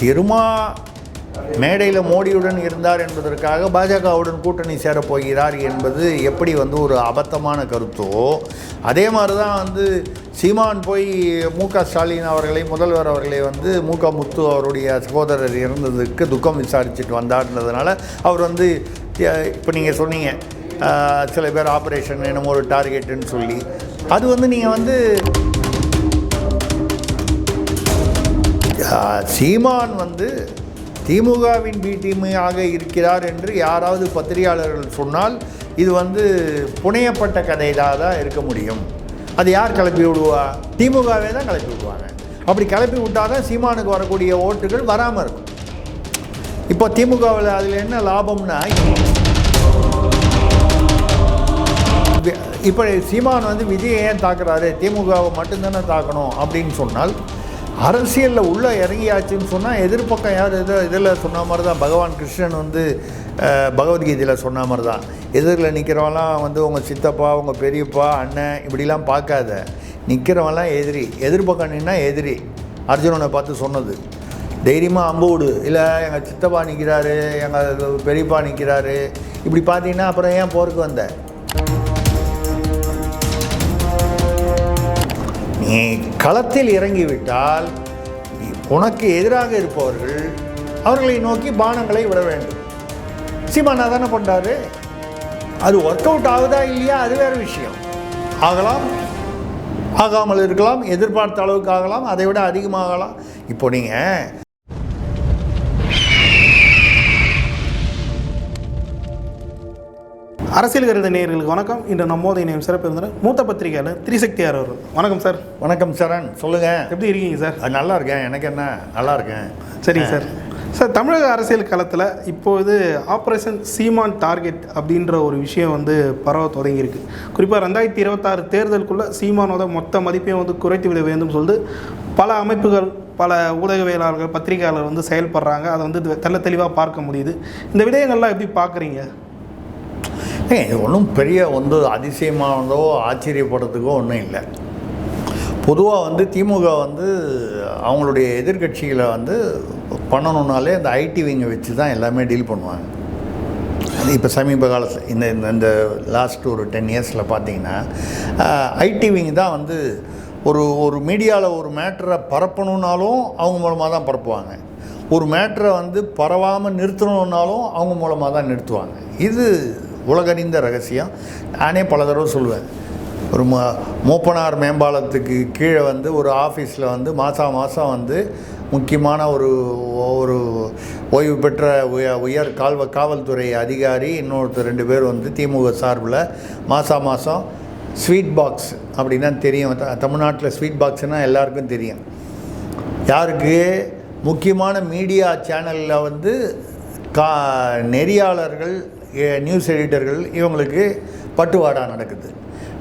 திருமா மேடையில் மோடியுடன் இருந்தார் என்பதற்காக பாஜகவுடன் கூட்டணி சேரப் போகிறார் என்பது எப்படி வந்து ஒரு அபத்தமான கருத்தோ அதே மாதிரி தான் வந்து சீமான் போய் மு க ஸ்டாலின் அவர்களை முதல்வர் அவர்களை வந்து மு க முத்து அவருடைய சகோதரர் இறந்ததுக்கு துக்கம் விசாரிச்சுட்டு வந்தார்ன்றதுனால அவர் வந்து இப்போ நீங்கள் சொன்னீங்க சில பேர் ஆப்ரேஷன் என்னமோ ஒரு டார்கெட்டுன்னு சொல்லி. அது வந்து நீங்கள் வந்து சீமான் வந்து திமுகவின் பி டீமையாக இருக்கிறார் என்று யாராவது பத்திரிகையாளர்கள் சொன்னால் இது வந்து புனையப்பட்ட கதையாக தான் இருக்க முடியும். அது யார் கிளப்பி விடுவா? திமுகவே தான் கிளப்பி விடுவாங்க. அப்படி கிளப்பி விட்டால் தான் சீமானுக்கு வரக்கூடிய ஓட்டுகள் வராமல் இருக்கும். இப்போ திமுகவில் அதில் என்ன லாபம்னா இப்போ சீமான் வந்து விஜயை ஏன் தாக்குறாரு? திமுகவை மட்டும்தானே தாக்கணும் அப்படின்னு சொன்னால் அரசியலில் உள்ளே இறங்கியாச்சுன்னு சொன்னால் எதிர்ப்பக்கம் யார் எதோ இதில் சொன்ன மாதிரி தான் பகவான் கிருஷ்ணன் வந்து பகவத்கீதையில் சொன்ன மாதிரி தான் எதிரில் நிற்கிறவங்களாம் வந்து உங்கள் சித்தப்பா உங்கள் பெரியப்பா அண்ணன் இப்படிலாம் பார்க்காத. நிற்கிறவன்லாம் எதிரி. எதிர்ப்பக்கம் நின்னா எதிரி. அர்ஜுனனை பார்த்து சொன்னது. தைரியமாக அம்பு விடு. இல்லை எங்கள் சித்தப்பா நிற்கிறாரு எங்கள் பெரியப்பா நிற்கிறாரு இப்படி பார்த்தீங்கன்னா அப்புறம் ஏன் போருக்கு வந்தேன் நீ களத்தில் இறங்கிவிட்டால் நீ உனக்கு எதிராக இருப்பவர்கள் அவர்களை நோக்கி பானங்களை விட வேண்டும். சீமானா தானே பண்ணுறாரு அது ஒர்க் அவுட் ஆகுதா இல்லையா? அது வேறு விஷயம். ஆகலாம். ஆகாமல் இருக்கலாம். எதிர்பார்த்த அளவுக்கு ஆகலாம். அதை விட அதிகமாகலாம். இப்போ நீங்கள் அரசியல் கருத நேயர்களுக்கு வணக்கம். இன்று நம்மோதை நேம் சிறப்பு இருந்தார் மூத்த பத்திரிகையாளர் திரிசக்தியார் அவர்கள். வணக்கம் சார். வணக்கம் சரண் சொல்லுங்கள் எப்படி இருக்கீங்க சார்? அது நல்லா இருக்கேன். எனக்கு என்ன? நல்லா இருக்கேன். சரிங்க சார். சார் தமிழக அரசியல் களத்தில் இப்போது ஆப்ரேஷன் சீமான் டார்கெட் அப்படின்ற ஒரு விஷயம் வந்து பரவ தொடங்கியிருக்கு. குறிப்பாக ரெண்டாயிரத்தி இருபத்தாறு தேர்தலுக்குள்ளே சீமானோட மொத்த மதிப்பையும் வந்து குறைத்து விட வேண்டும் சொல்லிட்டு பல அமைப்புகள் பல ஊடகவியலாளர்கள் பத்திரிகையாளர் வந்து செயல்படுறாங்க. அதை வந்து தெள்ள தெளிவாக பார்க்க முடியுது. இந்த விடயங்கள்லாம் எப்படி பார்க்குறீங்க? இது ஒன்றும் பெரிய வந்து அதிசயமானதோ ஆச்சரியப்படுறதுக்கோ ஒன்றும் இல்லை. பொதுவாக வந்து திமுக வந்து அவங்களுடைய எதிர்க்கட்சிகளை வந்து பண்ணணுன்னாலே இந்த ஐடி விங்கை வச்சு தான் எல்லாமே டீல் பண்ணுவாங்க. அது இப்போ சமீப காலத்தில் இந்த இந்த- இந்த லாஸ்ட் ஒரு டென் இயர்ஸில் பார்த்தீங்கன்னா ஐடி விங் தான் வந்து ஒரு ஒரு மீடியாவில் ஒரு மேட்டரை பரப்பணுன்னாலும் அவங்க மூலமாக தான் பரப்புவாங்க. ஒரு மேட்டரை வந்து பரவாமல் நிறுத்தணுன்னாலும் அவங்க மூலமாக தான் நிறுத்துவாங்க. இது உலகறிந்த ரகசியம். நானே பல தடவை சொல்லுவேன் ஒரு ம மூப்பனார் மேம்பாலத்துக்கு கீழே வந்து ஒரு ஆஃபீஸில் வந்து மாதம் மாதம் வந்து முக்கியமான ஒரு ஒரு ஓய்வு பெற்ற உய உயர் கால்வ காவல்துறை அதிகாரி இன்னொருத்தர் ரெண்டு பேர் வந்து திமுக சார்பில் மாதம் மாதம் ஸ்வீட் பாக்ஸ் அப்படின்னா தெரியும். த- தமிழ்நாட்டில் ஸ்வீட் பாக்ஸ்னால் எல்லாருக்கும் தெரியும். யாருக்கு? முக்கியமான மீடியா சேனலில் வந்து கா நெறியாளர்கள் நியூஸ் எடிட்டர்கள் இவங்களுக்கு பட்டுவாடா நடக்குது.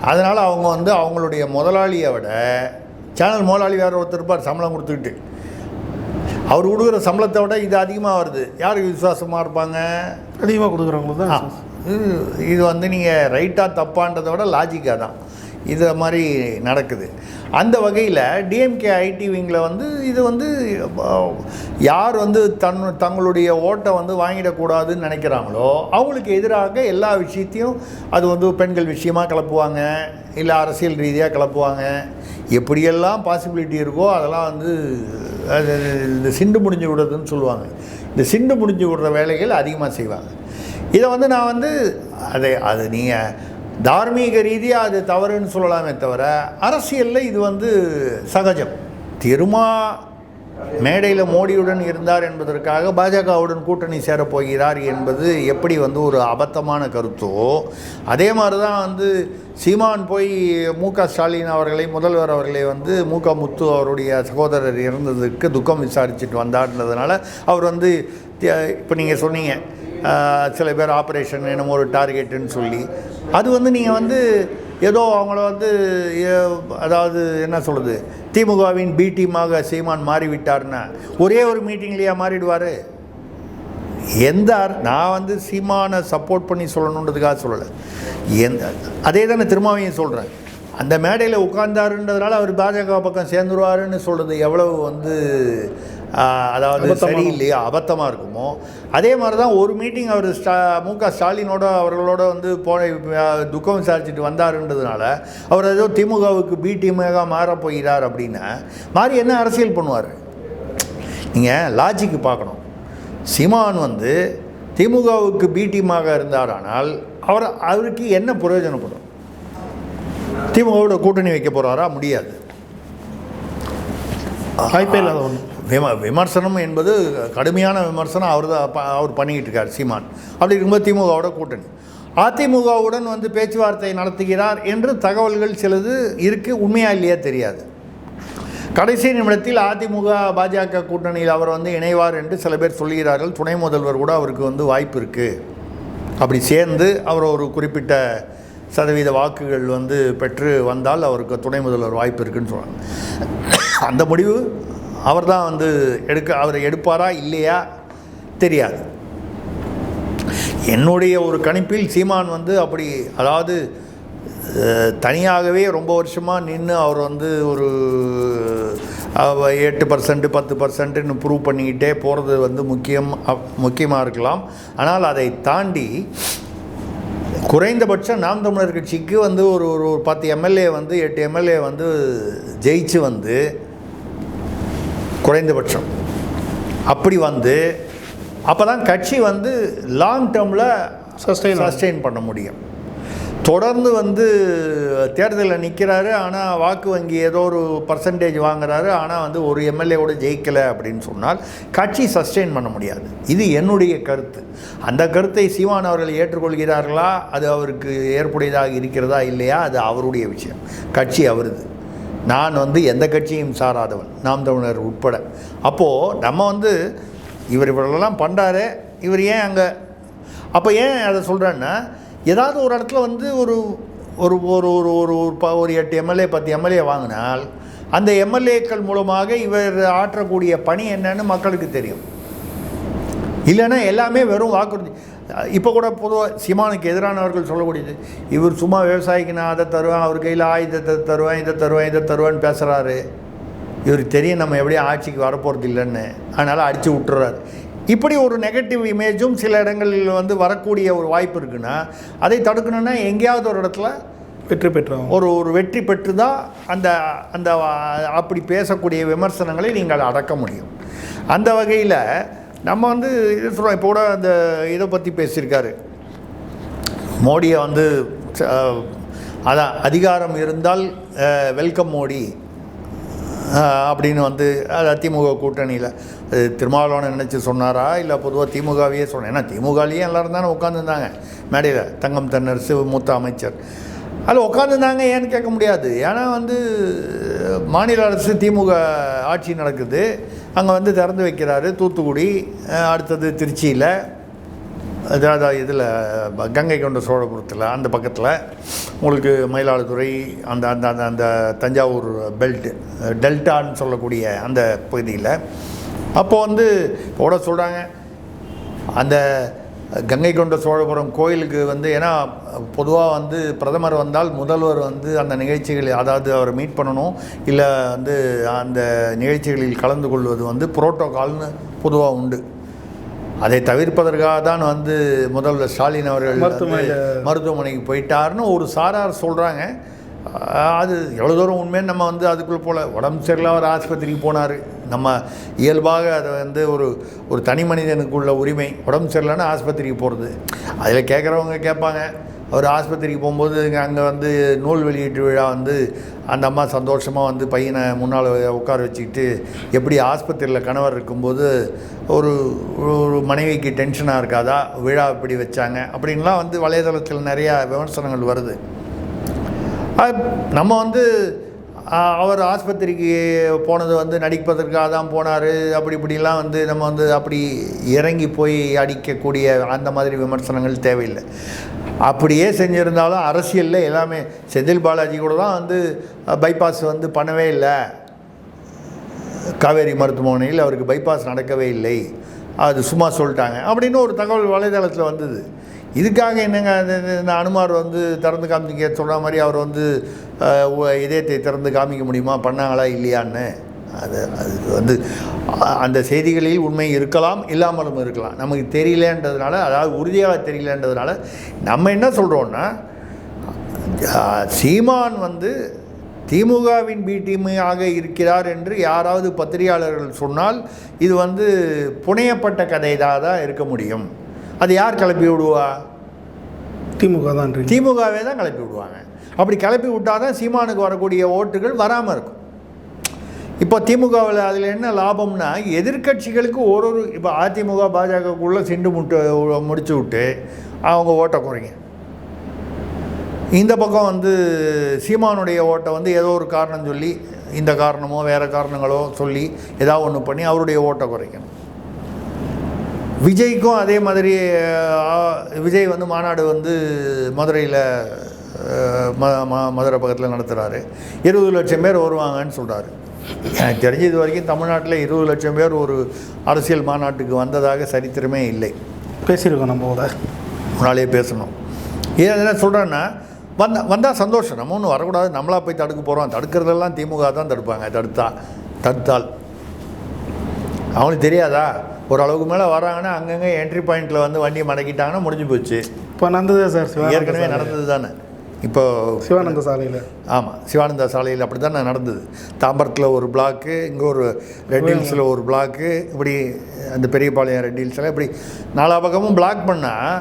அதனால் அவங்க வந்து அவங்களுடைய முதலாளியை விட சேனல் முதலாளி வேறு ஒருத்தர் இருப்பார் சம்பளம் கொடுத்துக்கிட்டு. அவர் கொடுக்குற சம்பளத்தை விட இது அதிகமாக வருது. யாருக்கு விசுவாசமாக இருப்பாங்க? அதிகமாக கொடுக்குறவங்களுக்கு தான் இது வந்து நீங்கள் ரைட்டாக தப்பான்றதை விட லாஜிக்காக தான். இது மாதிரி நடக்குது. அந்த வகையில் டிஎம்கே ஐடி விங்கில் வந்து இது வந்து யார் வந்து தன் தங்களுடைய ஓட்டை வந்து வாங்கிடக்கூடாதுன்னு நினைக்கிறாங்களோ அவங்களுக்கு எதிராக எல்லா விஷயத்தையும் அது வந்து பெண்கள் விஷயமாக கிளப்புவாங்க இல்லை அரசியல் ரீதியாக கிளப்புவாங்க. எப்படியெல்லாம் பாசிபிலிட்டி இருக்கோ அதெல்லாம் வந்து அது இந்த சிண்டு முடிஞ்சு விடுறதுன்னு சொல்லுவாங்க. இந்த சிண்டு முடிஞ்சு விடுற வேலைகள் அதிகமாக செய்வாங்க. இதை வந்து நான் வந்து அதை அது நீங்கள் தார்மீக ரீதியாக அது தவறுன்னு சொல்லலாமே தவிர அரசியலில் இது வந்து சகஜம். திருமா மேடையில் மோடியுடன் இருந்தார் என்பதற்காக பாஜகவுடன் கூட்டணி சேரப்போகிறார் என்பது எப்படி வந்து ஒரு அபத்தமான கருத்தோ அதே மாதிரி தான் வந்து சீமான் போய் மு க ஸ்டாலின் அவர்களை முதல்வர் அவர்களை வந்து மு க முத்து அவருடைய சகோதரர் இறந்ததுக்கு துக்கம் விசாரிச்சுட்டு வந்தார்ன்றதுனால அவர் வந்து இப்போ நீங்கள் சொன்னீங்க சில பேர் ஆப்ரேஷன் என்னமோ ஒரு டார்கெட்டுன்னு சொல்லி அது வந்து நீங்கள் வந்து ஏதோ அவங்கள வந்து அதாவது என்ன சொல்கிறது திமுகவின் பி டீமாக சீமான் மாறிவிட்டார்னா ஒரே ஒரு மீட்டிங்லேயே மாறிடுவார். எந்த அர்- நான் வந்து சீமானை சப்போர்ட் பண்ணி சொல்லணுன்றதுக்காக சொல்லலை. எந்த அதே தானே திருமாவையும் சொல்கிறேன் அந்த மேடையில் உட்கார்ந்தாருன்றதுனால அவர் பாஜக பக்கம் சேர்ந்துருவாருன்னு சொல்கிறது எவ்வளவு வந்து அதாவது அபத்தமானோ? சரி இல்லையா அபத்தமாக இருக்குமோ அதே மாதிரி தான் ஒரு மீட்டிங் அவர் ஸ்டா மு க ஸ்டாலினோட அவர்களோட வந்து போன ஆஹ், துக்கம் விசாரிச்சுட்டு வந்தாருன்றதுனால அவர் ஏதோ திமுகவுக்கு பி டீமாக மாற போகிறார் அப்படின்னா மாறி என்ன அரசியல் பண்ணுவார்? நீங்கள் லாஜிக்கு பார்க்கணும். சீமான் வந்து திமுகவுக்கு பி டீமாக இருந்தாரானால் அவர் அவருக்கு என்ன பிரயோஜனப்படும்? திமுகவோட கூட்டணி வைக்க போகிறாரா முடியாது. வாய்ப்பே இல்லாத ஒன்று விம விமர்சனம் என்பது கடுமையான விமர்சனம் அவர் தான் ப- அவர் பண்ணிக்கிட்டு இருக்கார் சீமான். அப்படி இருக்கும்போது திமுகவோட கூட்டணி. அதிமுகவுடன் வந்து பேச்சுவார்த்தை நடத்துகிறார் என்று தகவல்கள் சிலது இருக்குது உண்மையா இல்லையா தெரியாது. கடைசி நிமிடத்தில் அதிமுக பாஜக கூட்டணியில் அவர் வந்து இணைவார் என்று சில பேர் சொல்கிறார்கள் துணை முதல்வர் கூட அவருக்கு வந்து வாய்ப்பு இருக்குது அப்படி சேர்ந்து அவர் ஒரு குறிப்பிட்ட சதவீத வாக்குகள் வந்து பெற்று வந்தால் அவருக்கு துணை முதல்வர் வாய்ப்பு இருக்குன்னு சொல்கிறாங்க அந்த முடிவு அவர் தான் வந்து எடுக்க அவர் எடுப்பாரா இல்லையா தெரியாது. என்னுடைய ஒரு கணிப்பில் சீமான் வந்து அப்படி அதாவது தனியாகவே ரொம்ப வருஷமாக நின்று அவர் வந்து ஒரு எட்டு பர்சன்ட் பத்து பர்சன்ட்டுன்னு ப்ரூவ் பண்ணிக்கிட்டே போகிறது வந்து முக்கியம் அப்- முக்கியமாக இருக்கலாம். ஆனால் அதை தாண்டி குறைந்தபட்சம் நாம் தமிழர் கட்சிக்கு வந்து ஒரு ஒரு ஒரு பத்து எம்எல்ஏ வந்து எட்டு எம்எல்ஏ வந்து ஜெயிச்சு வந்து குறைந்தபட்சம். அப்படி வந்து அப்போ தான் கட்சி வந்து லாங் டேர்மில் ஆகும். சஸ்டெயின் பண்ண முடியும். தொடர்ந்து வந்து தேர்தலில் நிற்கிறாரு ஆனால் வாக்கு வங்கி ஏதோ ஒரு பர்சன்டேஜ் வாங்குறாரு ஆனால் வந்து ஒரு எம்எல்ஏவோட ஜெயிக்கலை அப்படின்னு சொன்னால் கட்சி சஸ்டெயின் பண்ண முடியாது. இது என்னுடைய கருத்து. அந்த கருத்தை சீமான் அவர்கள் ஏற்றுக்கொள்கிறார்களா? அது அவருக்கு ஏற்புடையதாக இருக்கிறதா? இல்லையா? அது அவருடைய விஷயம். கட்சி அவருது. நான் வந்து எந்த கட்சியும் சாராதவன் நாம் தமிழர் உட்பட. அப்போது நம்ம வந்து இவர் இவரெல்லாம் பண்ணுறாரு இவர் ஏன் அங்கே? அப்போ ஏன் அதை சொல்கிறேன்னா ஏதாவது ஒரு இடத்துல வந்து ஒரு ஒரு ஒரு ஒரு ஒரு ஒரு ப ஒரு எட்டு எம்எல்ஏ பத்து எம்எல்ஏ வாங்கினால் அந்த எம்எல்ஏக்கள் மூலமாக இவர் ஆற்றக்கூடிய பணி என்னன்னு மக்களுக்கு தெரியும். இல்லைன்னா எல்லாமே வெறும் வாக்குறுதி. இப்போ கூட பொதுவாக சீமானுக்கு எதிரானவர்கள் சொல்லக்கூடியது இவர் சும்மா விவசாயிக்கு நான் அதை தருவேன் அவர் கையில் ஆயுதத்தை தருவேன் இதை தருவேன் இதை தருவேன்னு பேசுகிறாரு இவருக்கு தெரியும் நம்ம எப்படியும் ஆட்சிக்கு வரப்போகிறது இல்லைன்னு. அதனால் அடித்து விட்டுறாரு. இப்படி ஒரு நெகட்டிவ் இமேஜும் சில இடங்களில் வந்து வரக்கூடிய ஒரு வாய்ப்பு இருக்குன்னா அதை தடுக்கணும்னா எங்கேயாவது ஒரு இடத்துல வெற்றி பெற்றவங்க ஒரு ஒரு வெற்றி பெற்று தான் அந்த அந்த அப்படி பேசக்கூடிய விமர்சனங்களை நீங்கள் அடக்க முடியும். அந்த வகையில் நம்ம வந்து இது சொல்கிறோம் இப்போ கூட அந்த இதை பற்றி பேசியிருக்காரு. மோடியை வந்து அதான் அதிகாரம் இருந்தால் வெல்கம் மோடி அப்படின்னு வந்து அது அதிமுக கூட்டணியில் அது திருமாவளவனை நினச்சி சொன்னாரா இல்லை பொதுவாக திமுகவையே சொன்னேன் ஏன்னா திமுகலேயே எல்லோரும் தானே உட்காந்துருந்தாங்க மேடையில் தங்கம் தென்னரசு மூத்த அமைச்சர். அதில் உட்காந்துருந்தாங்க ஏன்னு கேட்க முடியாது. ஏன்னா வந்து மாநில அரசு திமுக ஆட்சி நடக்குது. அங்கே வந்து திறந்து வைக்கிறாரு தூத்துக்குடி அடுத்தது திருச்சியில். அதாவது இதில் கங்கை கொண்ட சோழபுரத்தில் அந்த பக்கத்தில். உங்களுக்கு மயிலாடுதுறை அந்த அந்த அந்த அந்த தஞ்சாவூர் பெல்ட் டெல்டான்னு சொல்லக்கூடிய அந்த பகுதியில். அப்போது வந்து இப்போ கூட சொல்கிறாங்க அந்த கங்கை கொண்ட சோழபுரம் கோயிலுக்கு வந்து ஏன்னா பொதுவாக வந்து பிரதமர் வந்தால் முதல்வர் வந்து அந்த நிகழ்ச்சிகளில் அதாவது அவரை மீட் பண்ணணும் இல்லை வந்து அந்த நிகழ்ச்சிகளில் கலந்து கொள்வது வந்து புரோட்டோகால்னு பொதுவாக உண்டு. அதை தவிர்ப்பதற்காக தான் வந்து முதல்வர் ஸ்டாலின் அவர்கள் மருத்துவமனைக்கு போயிட்டாருன்னு ஒரு சாரார் சொல்கிறாங்க அது எவ்வளோ தூரம் உண்மைன்னு நம்ம வந்து அதுக்குள்ளே போல உடம்பு சரியில்லை அவர் ஆஸ்பத்திரிக்கு போனார். நம்ம இயல்பாக அதை வந்து ஒரு ஒரு தனி மனிதனுக்கு உள்ள உரிமை உடம்பு சரியில்லைன்னா ஆஸ்பத்திரிக்கு போகிறது அதில் கேட்குறவங்க கேட்பாங்க. அவர் ஆஸ்பத்திரிக்கு போகும்போது அங்கே வந்து நூல் வெளியீட்டு விழா வந்து அந்த அம்மா சந்தோஷமாக வந்து பையனை முன்னால் உட்கார வச்சுக்கிட்டு எப்படி ஆஸ்பத்திரியில் கணவர் இருக்கும்போது ஒரு ஒரு மனைவிக்கு டென்ஷனாக இருக்காதா? விழா இப்படி வச்சாங்க? அப்படின்லாம் வந்து வலைதளத்தில் நிறையா விமர்சனங்கள் வருது. அது நம்ம வந்து அவர் ஆஸ்பத்திரிக்கு போனது வந்து நடிப்பதற்காக தான் போனார். அப்படி இப்படிலாம் வந்து நம்ம வந்து அப்படி இறங்கி போய் அடிக்கக்கூடிய அந்த மாதிரி விமர்சனங்கள் தேவையில்லை. அப்படியே செஞ்சுருந்தாலும் அரசியலில் எல்லாமே செந்தில் பாலாஜி கூட தான் வந்து பைபாஸ் வந்து பண்ணவே இல்லை. காவேரி மருத்துவமனையில் அவருக்கு பைபாஸ் நடக்கவே இல்லை. அது சும்மா சொல்லிட்டாங்க. அப்படின்னு ஒரு தகவல் வலைதளத்தில் வந்தது. இதுக்காக என்னங்க அந்த இந்த அனுமார் வந்து திறந்து காமிக்க சொல்கிற மாதிரி அவர் வந்து இதயத்தை திறந்து காமிக்க முடியுமா? பண்ணாங்களா இல்லையான்னு? அது அது வந்து அந்த செய்திகளில் உண்மை இருக்கலாம் இல்லாமலும் இருக்கலாம். நமக்கு தெரியலன்றதுனால அதாவது உறுதியாக தெரியலன்றதுனால நம்ம என்ன சொல்கிறோன்னா சீமான் வந்து திமுகவின் பிடிமையாக இருக்கிறார் என்று யாராவது பத்திரிகையாளர்கள் சொன்னால் இது வந்து புனையப்பட்ட கதையாக தான் இருக்க முடியும். அது யார் கிளப்பி விடுவா? திமுக தான் திமுகவே தான் கிளப்பி விடுவாங்க. அப்படி கிளப்பி விட்டால் தான் சீமானுக்கு வரக்கூடிய ஓட்டுகள் வராமல் இருக்கும். இப்போ திமுகவில் அதில் என்ன லாபம்னா எதிர்க்கட்சிகளுக்கு ஒரு ஒரு இப்போ அதிமுக பாஜகக்குள்ளே சிண்டு முட்டு முடிச்சு விட்டு அவங்க ஓட்டை குறைங்க. இந்த பக்கம் வந்து சீமானுடைய ஓட்டை வந்து ஏதோ ஒரு காரணம் சொல்லி இந்த காரணமோ வேறு காரணங்களோ சொல்லி ஏதாவது ஒன்று பண்ணி அவருடைய ஓட்டை குறைக்கணும். விஜய்க்கும் அதே மாதிரி விஜய் வந்து மாநாடு வந்து மதுரையில் ம ம- மதுரை பக்கத்தில் நடத்துகிறாரு இருபது லட்சம் பேர் வருவாங்கன்னு சொல்கிறாரு எனக்கு தெரிஞ்ச இது வரைக்கும் தமிழ்நாட்டில் இருபது லட்சம் பேர் ஒரு அரசியல் மாநாட்டுக்கு வந்ததாக சரித்திரமே இல்லை. பேசியிருக்கோம் நம்ம கூட. முன்னாலே பேசணும். ஏன் என்ன சொல்கிறேன்னா வந்தா வந்தால் சந்தோஷம். நம்ம ஒன்றும் வரக்கூடாது. நம்மளா போய் தடுக்க போகிறோம் தடுக்கிறதெல்லாம் திமுக தான் தடுப்பாங்க. தடுத்தா தடுத்தால். அவங்களுக்கு தெரியாதா? ஒரு அளவுக்கு மேலே வராங்கன்னா அங்கங்கே என்ட்ரி பாயிண்ட்டில் வந்து வண்டியை மடக்கிட்டாங்கன்னா முடிஞ்சு போச்சு. இப்போ நடந்ததே சார் ஏற்கனவே. நடந்தது தானே? இப்போ சிவானந்த சாலையில். ஆமாம் சிவானந்தா சாலையில் அப்படி தானே நடந்தது. தாம்பரத்தில் ஒரு பிளாக்கு இங்கே ஒரு ரெட் ஹில்ஸில் ஒரு பிளாக்கு இப்படி அந்த பெரியபாளையம் ரெட் ஹில்ஸில் இப்படி நாலா பக்கமும் பிளாக் பண்ணால்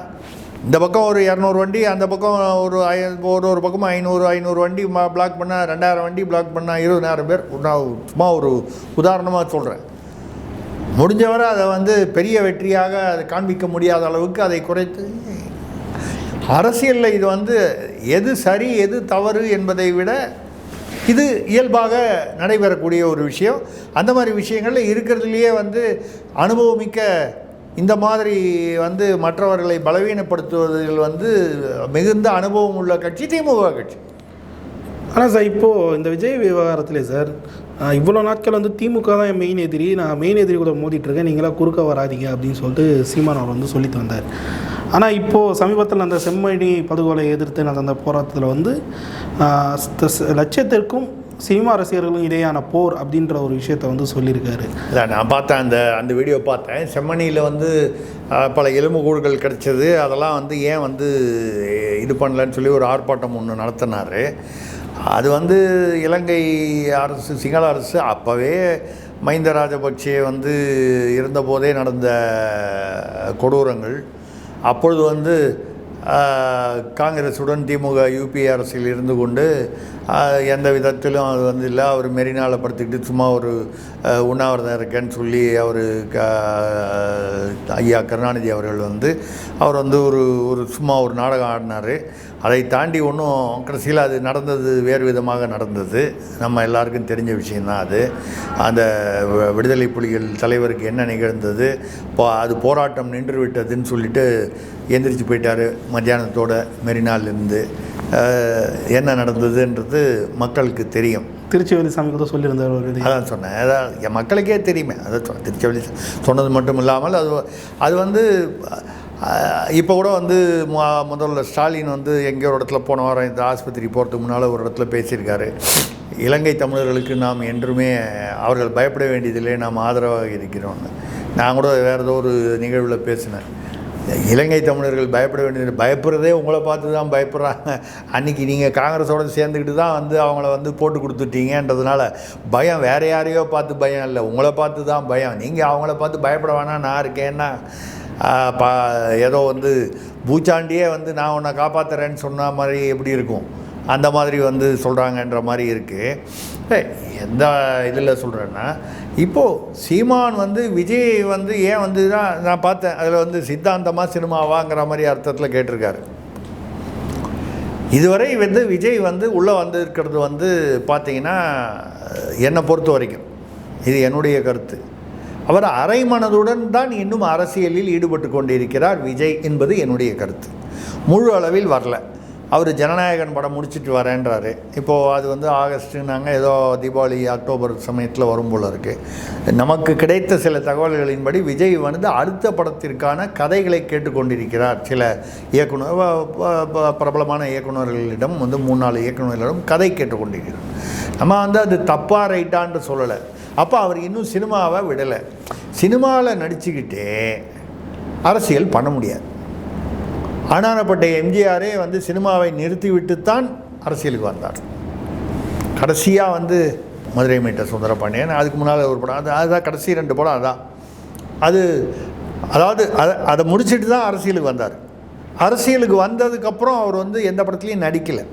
இந்த பக்கம் ஒரு இரநூறு வண்டி அந்த பக்கம் ஒரு ஐ ஒரு ஒரு பக்கமும் ஐநூறு ஐநூறு வண்டி பிளாக் பண்ணால் ரெண்டாயிரம் வண்டி பிளாக் பண்ணால் இருபதாயிரம் பேர். நான் சும்மா ஒரு உதாரணமாக சொல்கிறேன் முடிஞ்சவரை அதை வந்து பெரிய வெற்றியாக அதை காண்பிக்க முடியாத அளவுக்கு அதை குறைத்து அரசியலில் இது வந்து எது சரி எது தவறு என்பதை விட இது இயல்பாக நடைபெறக்கூடிய ஒரு விஷயம். அந்த மாதிரி விஷயங்களில் இருக்கிறதுலையே வந்து அனுபவமிக்க இந்த மாதிரி வந்து மற்றவர்களை பலவீனப்படுத்துவதில் வந்து மிகுந்த அனுபவம் உள்ள கட்சி திமுக கட்சி. ஆனால் சார் இப்போது இந்த விஜய் விவகாரத்திலே சார் இவ்வளோ நாட்கள் வந்து திமுக தான் என் மெயின் எதிரி. நான் மெயின் எதிரி கூட மோதிட்டுருக்கேன் நீங்களாம் குறுக்க வராதீங்க அப்படின்னு சொல்லிட்டு சீமான் அவர் வந்து சொல்லிட்டு வந்தார் ஆனால் இப்போது சமீபத்தில் அந்த செம்மணி படுகொலை எதிர்த்து நடந்த அந்த போராட்டத்தில் வந்து லட்சத்திற்கும் சினிமா ரசிகர்களும் இடையான போர் அப்படின்ற ஒரு விஷயத்தை வந்து சொல்லியிருக்காரு. இல்லை நான் பார்த்தேன். அந்த அந்த வீடியோ பார்த்தேன். செம்மணியில் வந்து பல எலும்புகூடுகள் கிடச்சிது. அதெல்லாம் வந்து ஏன் வந்து இது பண்ணலன்னு சொல்லி ஒரு ஆர்ப்பாட்டம் ஒன்று நடத்தினார். அது வந்து இலங்கை அரசு சிங்கள அரசு. அப்போவே மஹிந்த ராஜபக்சே வந்து இருந்தபோதே நடந்த கொடூரங்கள். அப்பொழுது வந்து காங்கிரஸுடன் காங்கிரசுடன் திமுக யூபிஏ அரசில் இருந்து கொண்டு எந்த விதத்திலும் அது வந்து இல்லை. அவர் மெரினாவில் படுத்துக்கிட்டு சும்மா ஒரு உண்ணாவிரதம் இருக்கேன்னு சொல்லி அவர் க ஐயா கருணாநிதி அவர்கள் வந்து அவர் வந்து ஒரு ஒரு சும்மா ஒரு நாடகம் ஆடினார். அதை தாண்டி ஒன்றும் கடைசியில் அது நடந்தது வேறு விதமாக நடந்தது. நம்ம எல்லாருக்கும் தெரிஞ்ச விஷயந்தான் அது. அந்த விடுதலை புலிகள் தலைவருக்கு என்ன நிகழ்ந்தது இப்போ அது போராட்டம் நின்று விட்டதுன்னு சொல்லிட்டு எந்திரிச்சு போயிட்டார் மத்தியானத்தோட மெரினாலிருந்து. என்ன நடந்ததுன்றது மக்களுக்கு தெரியும். திருச்சிவெளி சாமி கூட சொல்லியிருந்தார் ஒரு அதான் சொன்னேன். அதான் என் மக்களுக்கே தெரியுமே. அதை சொன்னேன் திருச்செவலி சொன்னது மட்டும் இல்லாமல் அது அது வந்து இப்போ கூட வந்து முதல்ல ஸ்டாலின் வந்து எங்கேயோ ஒரு இடத்துல போன வாரம் இந்த ஆஸ்பத்திரி போகிறதுக்கு முன்னால் ஒரு இடத்துல பேசியிருக்காரு. இலங்கை தமிழர்களுக்கு நாம் என்றுமே அவர்கள் பயப்பட வேண்டியதில்லை நாம் ஆதரவாக இருக்கிறோம்னு நான் கூட வேறு ஏதோ ஒரு நிகழ்வில் பேசினேன். இலங்கை தமிழர்கள் பயப்பட வேண்டியது பயப்படுறதே உங்களை பார்த்து தான் பயப்படுறாங்க. அன்றைக்கி நீங்கள் காங்கிரஸோட சேர்ந்துக்கிட்டு தான் வந்து அவங்கள வந்து போட்டு கொடுத்துட்டீங்கன்றதுனால பயம் வேறு யாரையோ பார்த்து பயம் இல்லை. உங்களை பார்த்து தான் பயம். நீங்கள் அவங்கள பார்த்து பயப்பட வேணாம் நான் இருக்கேன்னா பா ஏதோ வந்து பூச்சாண்டியே வந்து நான் உன்னை காப்பாற்றுறேன்னு சொன்ன மாதிரி எப்படி இருக்கும்? அந்த மாதிரி வந்து சொல்கிறாங்கன்ற மாதிரி இருக்குது எந்த இதில் சொல்கிறேன்னா இப்போது சீமான் வந்து விஜய் வந்து ஏன் வந்து தான் நான் பார்த்தேன் அதில் வந்து சித்தாந்தமாக சினிமாவாங்கிற மாதிரி அர்த்தத்தில் கேட்டிருக்காரு. இதுவரை வந்து விஜய் வந்து உள்ளே வந்திருக்கிறது வந்து பார்த்திங்கன்னா என்னை பொறுத்த வரைக்கும். இது என்னுடைய கருத்து. அவர் அரை மனதுடன் தான் இன்னும் அரசியலில் ஈடுபட்டு கொண்டிருக்கிறார் விஜய் என்பது என்னுடைய கருத்து. முழு அளவில் வரல. அவர் ஜனநாயகன் படம் முடிச்சிட்டு வரேன்றாரு. இப்போது அது வந்து ஆகஸ்ட்டுனாங்க ஏதோ தீபாவளி அக்டோபர் சமயத்தில் வரும் போல இருக்குது நமக்கு கிடைத்த சில தகவல்களின்படி விஜய் வந்து அடுத்த படத்திற்கான கதைகளை கேட்டுக்கொண்டிருக்கிறார். சில இயக்குனர் ப- பிரபலமான இயக்குனர்களிடம் வந்து மூணு நாலு இயக்குனர்களிடம் கதை கேட்டுக்கொண்டிருக்கிறார். நம்ம வந்து அது தப்பாக ரைட்டான்னு சொல்லலை. அப்போ அவர் இன்னும் சினிமாவை விடலை. சினிமாவில் நடிச்சுக்கிட்டே அரசியல் பண்ண முடியாது. ஆனானப்பட்ட எம்ஜிஆரே வந்து சினிமாவை நிறுத்திவிட்டுத்தான் அரசியலுக்கு வந்தார். கடைசியாக வந்து மதுரை மீட்ட சுந்தரபாண்டியன் அதுக்கு முன்னால் ஒரு படம். அது அதுதான் கடைசி ரெண்டு படம் அதான். அது அதாவது அதை அதை முடிச்சுட்டு தான் அரசியலுக்கு வந்தார். அரசியலுக்கு வந்ததுக்கப்புறம் அவர் வந்து எந்த படத்துலையும் நடிக்கலை.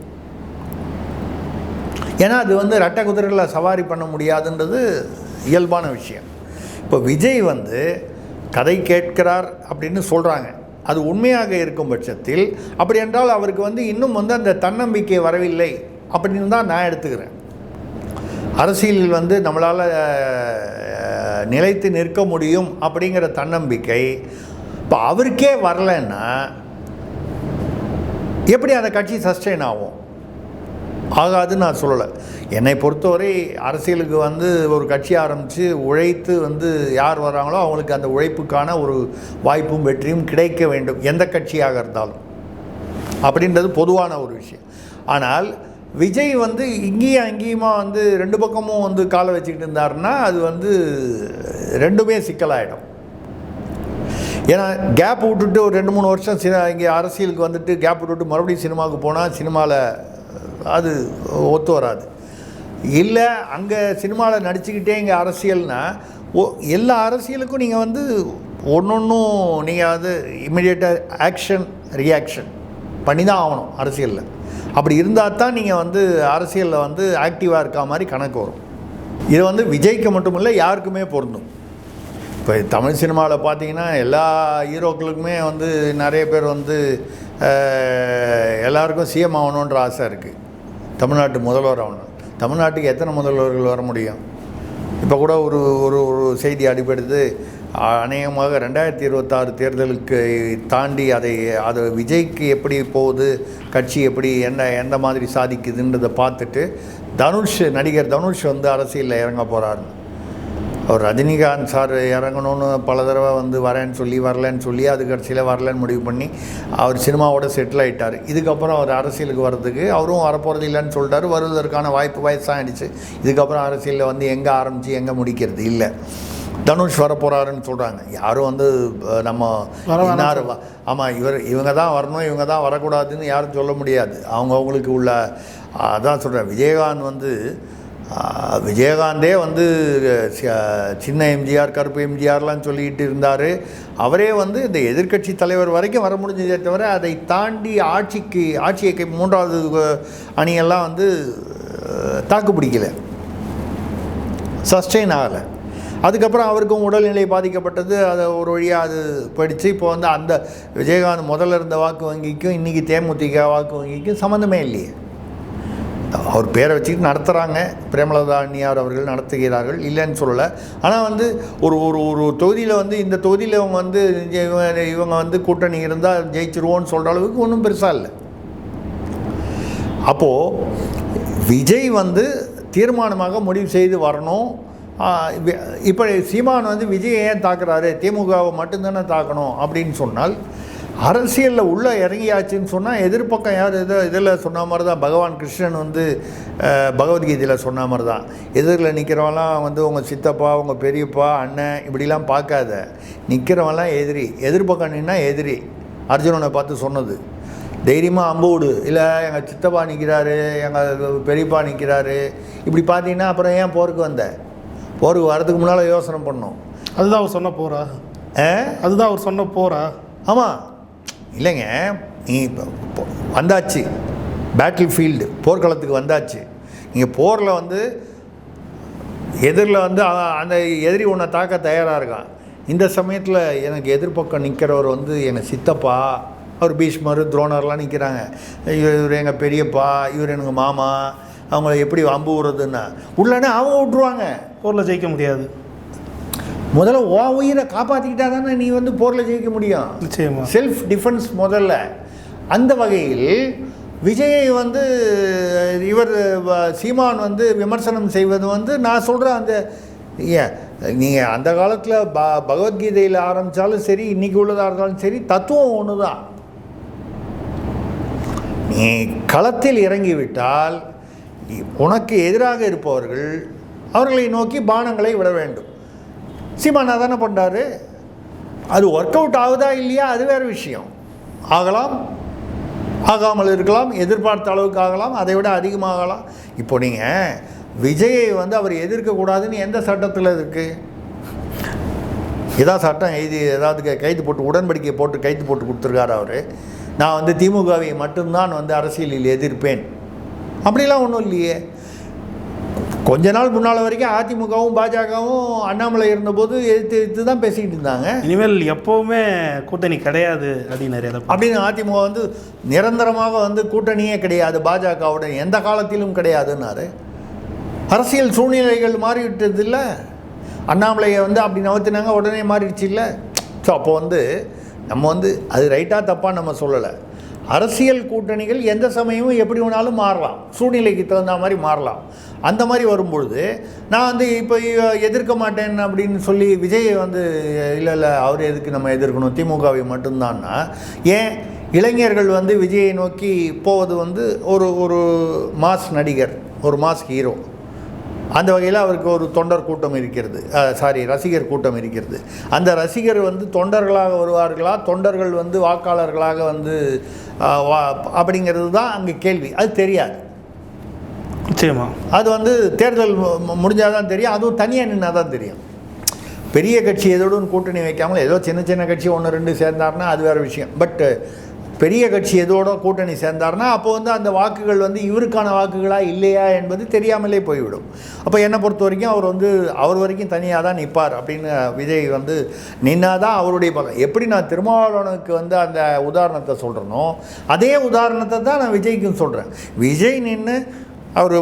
ஏன்னா அது வந்து ரெட்டை குதிரையில் சவாரி பண்ண முடியாதுன்றது இயல்பான விஷயம். இப்போ விஜய் வந்து கதை கேட்கிறார் அப்படின்னு சொல்கிறாங்க அது உண்மையாக இருக்கும் பட்சத்தில் அப்படி என்றால் அவருக்கு வந்து இன்னும் வந்து அந்த தன்னம்பிக்கை வரவில்லை அப்படின்னு தான் நான் எடுத்துக்கிறேன். அரசியலில் வந்து நம்மளால் நிலைத்து நிற்க முடியும் அப்படிங்கிற தன்னம்பிக்கை இப்போ அவருக்கே வரலைன்னா எப்படி அந்த கட்சி சஸ்டெயின் ஆகும்? ஆகாதுன்னு நான் சொல்லலை. என்னை பொறுத்தவரை அரசியலுக்கு வந்து ஒரு கட்சி ஆரம்பித்து உழைத்து வந்து யார் வராங்களோ அவங்களுக்கு அந்த உழைப்புக்கான ஒரு வாய்ப்பும் வெற்றியும் கிடைக்க வேண்டும் எந்த கட்சியாக இருந்தாலும். அப்படின்றது பொதுவான ஒரு விஷயம். ஆனால் விஜய் வந்து இங்கேயும் அங்கேயுமா வந்து ரெண்டு பக்கமும் வந்து காலை வச்சுக்கிட்டு இருந்தாருன்னா அது வந்து ரெண்டுமே சிக்கலாயிடும். ஏன்னா கேப் விட்டுட்டு ஒரு ரெண்டு மூணு வருஷம் சினிமா இங்கே அரசியலுக்கு வந்துட்டு கேப் விட்டுட்டு மறுபடியும் சினிமாவுக்கு போனால் சினிமாவில் அது ஒத்து வராது. இல்லை அங்கே சினிமாவில் நடிச்சுக்கிட்டே இங்கே அரசியல்னா ஓ எல்லா அரசியலுக்கும் நீங்கள் வந்து ஒன்று ஒன்றும் நீங்கள் வந்து இமிடியேட்டாக ஆக்ஷன் ரியாக்ஷன் பண்ணி தான் ஆகணும் அரசியலில். அப்படி இருந்தால் தான் நீங்கள் வந்து அரசியலில் வந்து ஆக்டிவாக இருக்க மாதிரி கணக்கு வரும். இது வந்து விஜய்க்கு மட்டும் இல்லை யாருக்குமே பொருந்தும். இப்போ தமிழ் சினிமாவில் பார்த்தீங்கன்னா எல்லா ஹீரோக்களுக்குமே வந்து நிறைய பேர் வந்து எல்லாருக்கும் சிஎம் ஆகணுன்ற ஆசை இருக்குது தமிழ்நாட்டு முதல்வர் ஆகணும் தமிழ்நாட்டுக்கு எத்தனை முதல்வர்கள் வர முடியும்? இப்போ கூட ஒரு ஒரு ஒரு செய்தி அடிபடுது. அநேகமாக ரெண்டாயிரத்தி இருபத்தாறு தேர்தலுக்கு தாண்டி அதை அது விஜய்க்கு எப்படி போகுது கட்சி எப்படி என்ன எந்த மாதிரி சாதிக்குதுன்றதை பார்த்துட்டு தனுஷ் நடிகர் தனுஷ் வந்து அரசியலில் இறங்க போகிறாருன்னு அவர் ரஜினிகாந்த் சார் இறங்கணும்னு பல தடவை வந்து வரேன்னு சொல்லி வரலன்னு சொல்லி அது கடைசியில் வரலன்னு முடிவு பண்ணி அவர் சினிமாவோட செட்டில் ஆயிட்டார். இதுக்கப்புறம் அவர் அரசியலுக்கு வர்றதுக்கு அவரும் வரப்போகிறது இல்லைன்னு சொல்லிட்டாரு. வருவதற்கான வாய்ப்பு வயசாகிடுச்சு இதுக்கப்புறம் அரசியலில் வந்து எங்கே ஆரம்பித்து எங்கே முடிக்கிறது? இல்லை. தனுஷ் வரப்போகிறாருன்னு சொல்கிறாங்க யாரும் வந்து நம்ம இன்னார் ஆமாம் இவர் இவங்க தான் வரணும் இவங்க தான் வரக்கூடாதுன்னு யாரும் சொல்ல முடியாது. அவங்கவுங்களுக்கு உள்ள அதான் சொல்கிறேன் விஜயகாந்த் வந்து விஜயகாந்தே வந்து சின்ன எம்ஜிஆர் கருப்பு எம்ஜிஆர்லாம் சொல்லிக்கிட்டு இருந்தார். அவரே வந்து இந்த எதிர்க்கட்சி தலைவர் வரைக்கும் வர முடிஞ்சதே தவிர அதை தாண்டி ஆட்சிக்கு ஆட்சியை கை- மூன்றாவது அணியெல்லாம் வந்து தாக்கு பிடிக்கல. சஸ்டெயின் ஆகலை. அதுக்கப்புறம் அவருக்கும் உடல்நிலை பாதிக்கப்பட்டது. அதை ஒரு வழியாக அது படித்து இப்போ வந்து அந்த விஜயகாந்த் முதல்ல இருந்த வாக்கு வங்கிக்கும் இன்றைக்கி தேமுதிக வாக்கு வங்கிக்கும் சம்மந்தமே இல்லையே. அவர் பேரை வச்சுக்கிட்டு நடத்துகிறாங்க பிரேமலதா அண்ணியார் அவர்கள் நடத்துகிறார்கள். இல்லைன்னு சொல்லலை. ஆனால் வந்து ஒரு ஒரு ஒரு தொகுதியில் வந்து இந்த தொகுதியில் இவங்க வந்து இவங்க இவங்க வந்து கூட்டணி இருந்தால் ஜெயிச்சிருவோன்னு சொல்கிற அளவுக்கு ஒன்றும் பெருசாக இல்லை. அப்போது விஜய் வந்து தீர்மானமாக முடிவு செய்து வரணும். இப்போ சீமான் வந்து விஜய் ஏன் தாக்குறாரு? திமுகவை மட்டும்தானே தாக்கணும் அப்படின்னு சொன்னால் அரசியலில் உள்ளே இறங்கியாச்சுன்னு சொன்னால் எதிர்ப்பக்கம் யார் இதை இதில் சொன்ன மாதிரி தான். பகவான் கிருஷ்ணன் வந்து பகவத்கீதையில் சொன்ன மாதிரி தான். எதிரில் நிற்கிறவன்லாம் வந்து உங்கள் சித்தப்பா உங்கள் பெரியப்பா அண்ணன் இப்படிலாம் பார்க்காத. நிற்கிறவன்லாம் எதிரி. எதிர்ப்பக்கம் நின்னா எதிரி. அர்ஜுனனை பார்த்து சொன்னது. தைரியமாக அம்பு விடு. இல்லை எங்கள் சித்தப்பா நிற்கிறாரு எங்கள் பெரியப்பா நிற்கிறாரு இப்படி பார்த்தீங்கன்னா அப்புறம் ஏன் போருக்கு வந்த? போருக்கு வரதுக்கு முன்னால் யோசனை பண்ணோம். அதுதான் அவர் சொன்ன போரா? ஆ? அதுதான் அவர் சொன்ன போரா? ஆமாம் இல்லைங்க நீ வந்தாச்சு. பேட்டில் ஃபீல்டு போர்க்களத்துக்கு வந்தாச்சு. நீங்கள் போரில் வந்து எதிரில் வந்து அந்த எதிரி உன்னை தாக்க தயாராக இருக்கான். இந்த சமயத்தில் எனக்கு எதிர்பக்கம் நிற்கிறவர் வந்து எங்கள் சித்தப்பா அவர் பீஷ்மர் துரோணர்லாம் நிற்கிறாங்க இவர் எங்கள் பெரியப்பா இவர் எனக்கு மாமா அவங்கள எப்படி அம்பு விடுறதுன்னா உள்ளனே அவங்க விட்ருவாங்க போரில் ஜெயிக்க முடியாது. முதல்ல உன் உயிரை காப்பாற்றிக்கிட்டா தானே நீ வந்து போரில் ஜெயிக்க முடியும். செல்ஃப் டிஃபென்ஸ் முதல்ல. அந்த வகையில் விஜயை வந்து இவர் சீமான் வந்து விமர்சனம் செய்வது வந்து நான் சொல்கிறேன் அந்த நீங்கள் அந்த காலத்தில் ப பகவத்கீதையில் ஆரம்பித்தாலும் சரி இன்றைக்கி உள்ளதாக இருந்தாலும் சரி தத்துவம் ஒன்று தான் நீ களத்தில் இறங்கிவிட்டால் உனக்கு எதிராக இருப்பவர்கள் அவர்களை நோக்கி பானங்களை விட வேண்டும். சீமானா தானே பண்ணுறாரு அது ஒர்க் அவுட் ஆகுதா இல்லையா? அது வேறு விஷயம். ஆகலாம். ஆகாமல் இருக்கலாம். எதிர்பார்த்த அளவுக்கு ஆகலாம். அதை விட அதிகமாகலாம். இப்போ நீங்கள் விஜயை வந்து அவர் எதிர்க்கக்கூடாதுன்னு எந்த சட்டத்தில் இருக்குது இதான் சட்டம் எழுதி ஏதாவது கைது போட்டு உடன்படிக்கை போட்டு கைது போட்டு கொடுத்துருக்காரு அவர். நான் வந்து திமுகவை மட்டும்தான் வந்து அரசியலில் எதிர்ப்பேன். அப்படிலாம் ஒன்றும் இல்லையே. கொஞ்ச நாள் முன்னால் வரைக்கும் அதிமுகவும் பாஜகவும் அண்ணாமலை இருந்தபோது எதிர்த்து எதிர்த்து தான் பேசிக்கிட்டு இருந்தாங்க. இனிமேல் எப்பவுமே கூட்டணி கிடையாது அப்படின்னு அப்படின்னு அதிமுக வந்து நிரந்தரமாக வந்து கூட்டணியே கிடையாது பாஜகவுடன் எந்த காலத்திலும் கிடையாதுன்னாரு. அரசியல் சூழ்நிலைகள் மாறிவிட்டது இல்லை அண்ணாமலையை வந்து அப்படி நவத்தினாங்க உடனே மாறிடுச்சு இல்லை. ஸோ அப்போ வந்து நம்ம வந்து அது ரைட்டாக தப்பாக நம்ம சொல்லலை. அரசியல் கூட்டணிகள் எந்த சமயமும் எப்படி வேணாலும் மாறலாம். சூழ்நிலைக்கு தகுந்த மாதிரி மாறலாம். அந்த மாதிரி வரும்பொழுது நான் வந்து இப்போ எதிர்க்க மாட்டேன் அப்படின்னு சொல்லி விஜயை வந்து இல்லை இல்லை அவர் எதுக்கு நம்ம எதிர்க்கணும்? திமுகவை மட்டும்தான்னா ஏன் இளைஞர்கள் வந்து விஜயை நோக்கி போவது வந்து ஒரு ஒரு மாஸ் நடிகர் ஒரு மாஸ் ஹீரோ. அந்த வகையில் அவருக்கு ஒரு தொண்டர் கூட்டம் இருக்கிறது. சாரி ரசிகர் கூட்டம் இருக்கிறது. அந்த ரசிகர் வந்து தொண்டர்களாக வருவார்களா? தொண்டர்கள் வந்து வாக்காளர்களாக வந்து வா- அப்படிங்கிறது தான் அங்கே கேள்வி. அது தெரியாது. நிச்சயமா. அது வந்து தேர்தல் முடிஞ்சால் தான் தெரியும். அதுவும் தனியாக நின்னா தான் தெரியும். பெரிய கட்சி எதோடும் கூட்டணி வைக்காமல் ஏதோ சின்ன சின்ன கட்சி ஒன்று ரெண்டு சேர்ந்தாருன்னா அது வேறு விஷயம். பட் பெரிய கட்சி எதோட கூட்டணி சேர்ந்தாருன்னா அப்போ வந்து அந்த வாக்குகள் வந்து இவருக்கான வாக்குகளா இல்லையா என்பது தெரியாமலே போய்விடும். அப்போ என்னை பொறுத்த வரைக்கும் அவர் வந்து அவர் வரைக்கும் தனியாக தான் நிற்பார் அப்படின்னு விஜய் வந்து நின்னா தான் அவருடைய பலம் எப்படி நான் திருமாவளவனுக்கு வந்து அந்த உதாரணத்தை சொல்கிறேனோ அதே உதாரணத்தை தான் நான் விஜய்க்கும் சொல்கிறேன் விஜய் நின்று அவர்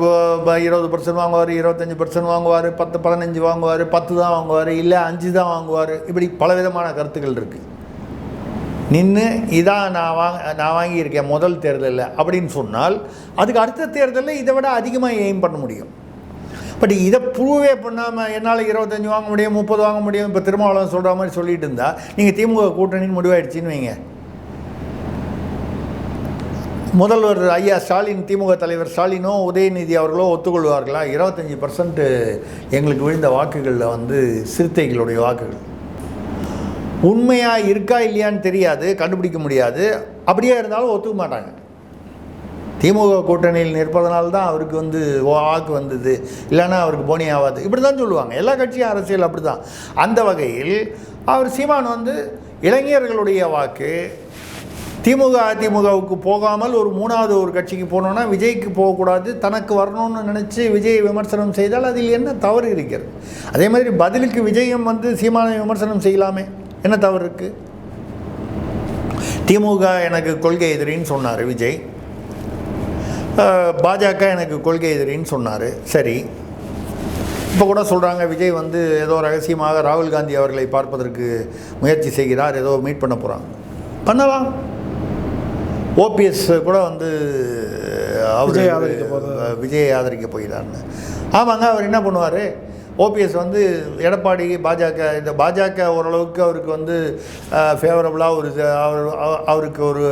இருபது பர்சன்ட் வாங்குவார் இருபத்தஞ்சி பர்சன்ட் வாங்குவார் பத்து பதினஞ்சு வாங்குவார் பத்து தான் வாங்குவார் இல்லை அஞ்சு தான் வாங்குவார் இப்படி பலவிதமான கருத்துக்கள் இருக்குது நின்று இதான் நான் வாங்க நான் வாங்கியிருக்கேன் முதல் தேர்தலில் அப்படின்னு சொன்னால் அதுக்கு அடுத்த தேர்தலில் இதை விட அதிகமாக எய்ம் பண்ண முடியும். பட் இதை ப்ரூவே பண்ணாமல் என்னால் இருபத்தஞ்சி வாங்க முடியும் முப்பது வாங்க முடியும் இப்போ திருமாவளவன் சொல்கிற மாதிரி சொல்லிட்டு இருந்தால் நீங்கள் திமுக கூட்டணின்னு முடிவாயிடுச்சின்னு வைங்க. முதல்வர் ஐயா ஸ்டாலின் திமுக தலைவர் ஸ்டாலினோ உதயநிதி அவர்களோ ஒத்துக்கொள்வார்களா? இருபத்தஞ்சி பர்சன்ட் எங்களுக்கு விழுந்த வாக்குகளில் வந்து சிறுத்தைகளுடைய வாக்குகள். உண்மையாக இருக்கா இல்லையான்னு தெரியாது கண்டுபிடிக்க முடியாது. அப்படியே இருந்தாலும் ஒத்துக்க மாட்டாங்க. திமுக கூட்டணியில் நிற்பதனால தான் அவருக்கு வந்து வாக்கு வந்தது. இல்லைன்னா அவருக்கு போனி ஆகாது இப்படி தான் சொல்லுவாங்க. எல்லா கட்சியும் அரசியல் அப்படி தான் அந்த வகையில் அவர் சீமான் வந்து இளைஞர்களுடைய வாக்கு திமுக அதிமுகவுக்கு போகாமல் ஒரு மூணாவது ஒரு கட்சிக்கு போனோன்னா விஜய்க்கு போகக்கூடாது தனக்கு வரணும்னு நினச்சி விஜய் விமர்சனம் செய்தால் அதில் என்ன தவறு இருக்கிறது? அதே மாதிரி பதிலுக்கு விஜயம் வந்து சீமானை விமர்சனம் செய்யலாமே. என்ன தவறு இருக்குது திமுக எனக்கு கொள்கை எதிரின்னு சொன்னார் விஜய். பாஜக எனக்கு கொள்கை எதிரின்னு சொன்னார். சரி. இப்போ கூட சொல்கிறாங்க விஜய் வந்து ஏதோ ரகசியமாக ராகுல் காந்தி அவர்களை பார்ப்பதற்கு முயற்சி செய்கிறார் ஏதோ மீட் பண்ண போகிறாங்க பண்ணலாம் ஓபிஎஸ் கூட வந்து அவர். விஜயை ஆதரிக்க போகிறார்னு. ஆமாங்க அவர் என்ன பண்ணுவார்? ஓபிஎஸ் வந்து எடப்பாடி பாஜக இந்த பாஜக ஓரளவுக்கு அவருக்கு வந்து ஃபேவரபுளாக ஒரு அவர் அவ- அவருக்கு ஒரு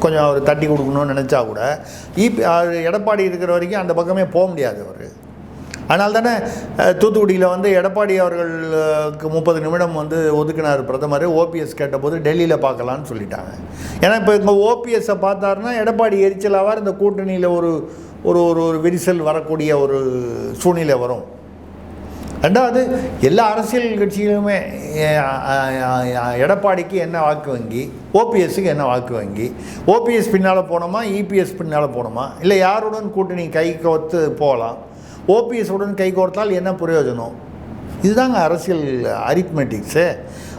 கொஞ்சம் அவர் தட்டி கொடுக்கணும்னு நினச்சா கூட இபி அவர் எடப்பாடி இருக்கிற வரைக்கும் அந்த பக்கமே போக முடியாது அவர். அதனால் தானே தூத்துக்குடியில் வந்து எடப்பாடி அவர்களுக்கு முப்பது நிமிடம் வந்து ஒதுக்கினார் பிரதமர். ஓபிஎஸ் கேட்டபோது டெல்லியில் பார்க்கலான்னு சொல்லிட்டாங்க. ஏன்னா இப்போ இங்கே ஓபிஎஸ்ஸை பார்த்தாருன்னா எடப்பாடி எரிச்சலாவார் இந்த கூட்டணியில் ஒரு ஒரு ஒரு ஒரு விரிசல் வரக்கூடிய ஒரு சூழ்நிலை வரும். ரெண்டாவது எல்லா அரசியல் கட்சிகளுமே எடப்பாடிக்கு என்ன வாக்கு வங்கி ஓபிஎஸ்க்கு என்ன வாக்கு வங்கி ஓபிஎஸ் பின்னால் போனோமா இபிஎஸ் பின்னால் போனோமா இல்லை யாருடன் கூட்டணி கை கோர்த்து போகலாம் ஓபிஎஸ் உடன் கை கோர்த்தால் என்ன பிரயோஜனம்? இதுதாங்க அரசியல் அரித்மெட்டிக்ஸு.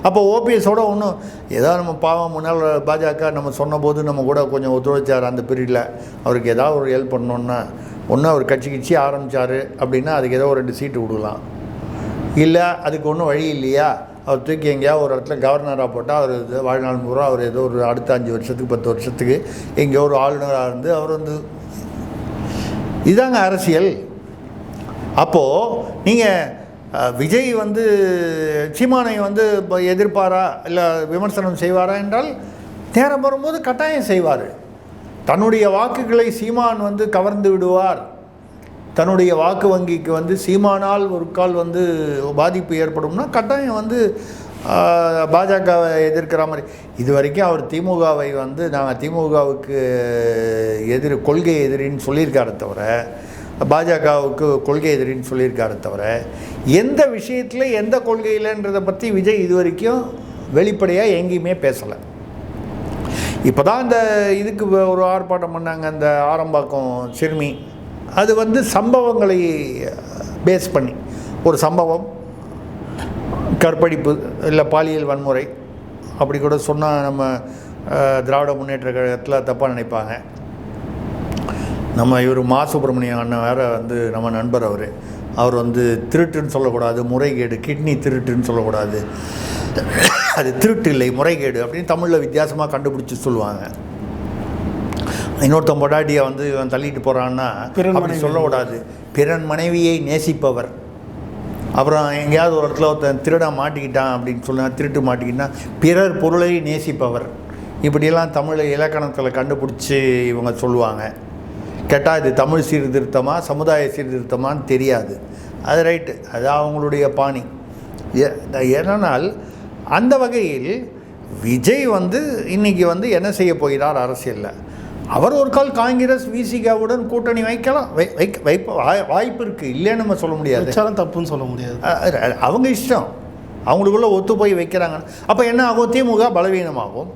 அப்போ ஓபிஎஸோட ஒன்றும் ஏதோ நம்ம பாவம் முன்னால் பாஜக நம்ம சொன்னபோது நம்ம கூட கொஞ்சம் ஒத்துழைச்சார் அந்த பீரியடில். அவருக்கு ஏதாவது ஒரு ஹெல்ப் பண்ணோன்னா ஒன்று அவர் கட்சி கட்சி ஆரம்பித்தார் அப்படின்னா அதுக்கு ஏதோ ஒரு ரெண்டு சீட்டு கொடுக்கலாம். இல்லை அதுக்கு ஒன்றும் வழி இல்லையா? அவர் தூக்கி எங்கேயாவது ஒரு இடத்துல கவர்னராக போட்டால் அவர் இது வாழ்நாள் பூரா அவர் ஏதோ ஒரு அடுத்த அஞ்சு வருஷத்துக்கு பத்து வருஷத்துக்கு எங்கேயோ ஒரு ஆளுநராக இருந்து அவர் வந்து இதாங்க அரசியல். அப்போது நீங்கள் விஜய் வந்து சீமானை வந்து இப்போ எதிர்ப்பாரா? இல்லை விமர்சனம் செய்வாரா என்றால் நேரம் வரும்போது கட்டாயம் செய்வார். தன்னுடைய வாக்குகளை சீமான் வந்து கவர்ந்து விடுவார். தன்னுடைய வாக்கு வங்கிக்கு வந்து சீமானால் ஒரு கால் வந்து பாதிப்பு ஏற்படும்னா கட்டாயம் வந்து பாஜகவை எதிர்க்கிற மாதிரி. இது வரைக்கும் அவர் திமுகவை வந்து நாங்கள் திமுகவுக்கு எதிர் கொள்கை எதிரின்னு சொல்லியிருக்காரு தவிர பாஜகவுக்கு கொள்கை எதிரின்னு சொல்லியிருக்காரு தவிர எந்த விஷயத்தில் எந்த கொள்கையிலன்றதை பற்றி விஜய் இது வரைக்கும் வெளிப்படையாக எங்கேயுமே பேசலை. இப்போ தான் இந்த இதுக்கு ஒரு ஆர்ப்பாட்டம் பண்ணாங்க அந்த ஆரம்பாக்கம் சிறுமி. அது வந்து சம்பவங்களை பேஸ் பண்ணி. ஒரு சம்பவம் கற்பழிப்பு இல்லை பாலியல் வன்முறை அப்படி கூட சொன்னால் நம்ம திராவிட முன்னேற்ற கழகத்தில் தப்பாக நினைப்பாங்க. நம்ம இவர் மா. சுப்பிரமணியம் அண்ணன் வேறு வந்து நம்ம நண்பர் அவர். அவர் வந்து திருட்டுன்னு சொல்லக்கூடாது முறைகேடு கிட்னி திருட்டுன்னு சொல்லக்கூடாது. அது திருட்டு இல்லை முறைகேடு அப்படின்னு தமிழில் வித்தியாசமாக கண்டுபிடிச்சி சொல்லுவாங்க. இன்னொருத்தன் பொடாட்டியை வந்து இவன் தள்ளிட்டு போகிறான்னா அப்படி. சொல்லக்கூடாது. பிறன் மனைவியை நேசிப்பவர். அப்புறம் எங்கேயாவது ஒரு இடத்துல ஒருத்தன் திருட மாட்டிக்கிட்டான் அப்படின்னு சொன்னா திருட்டு மாட்டிக்கிட்டான் பிறர் பொருளை நேசிப்பவர். இப்படியெல்லாம் தமிழ் இலக்கணத்தில் கண்டுபிடிச்சி இவங்க சொல்லுவாங்க. கேட்டால் இது தமிழ் சீர்திருத்தமா சமுதாய சீர்திருத்தமான்னு தெரியாது. அது ரைட்டு. அது அவங்களுடைய பாணி. ஏ- ஏனென்றால் அந்த வகையில் விஜய் வந்து இன்னைக்கு வந்து என்ன செய்ய போகிறார் அரசியலில்? அவர் ஒரு கால் காங்கிரஸ் விசிகாவுடன் கூட்டணி வைக்கலாம். வைப்ப வாய்- வாய்ப்பு இருக்குது இல்லைன்னு நம்ம சொல்ல முடியாது. தப்புன்னு சொல்ல முடியாது. அவங்க இஷ்டம். அவங்களுக்குள்ள ஒத்து போய் வைக்கிறாங்க. அப்போ என்ன ஆகும்? திமுக பலவீனமாகும்.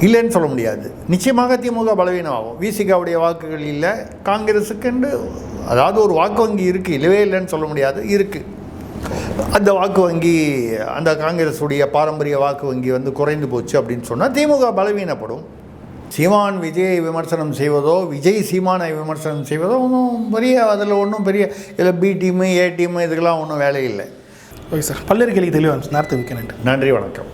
இல்லைன்னு சொல்ல முடியாது. நிச்சயமாக திமுக பலவீனமாகும். விசிகாவுடைய வாக்குகள் இல்லை. காங்கிரஸுக்குண்டு அதாவது ஒரு வாக்கு வங்கி இருக்குது இல்லவே இல்லைன்னு சொல்ல முடியாது. இருக்குது அந்த வாக்கு வங்கி அந்த காங்கிரஸுடைய பாரம்பரிய வாக்கு வங்கி வந்து குறைந்து போச்சு அப்படின்னு சொன்னால் திமுக பலவீனப்படும். சீமான் விஜயை விமர்சனம் செய்வதோ விஜய் சீமானை விமர்சனம் செய்வதோ ஒன்றும் பெரிய அதில் ஒன்றும் பெரிய இதில் பி டீமு ஏ டீமு இதுக்கெல்லாம் ஒன்றும் வேலை இல்லை ஓகே சார் பல்வேறு கேள்வி தெளிவாக நேரத்தை மிக்க நன்றி. நன்றி வணக்கம்.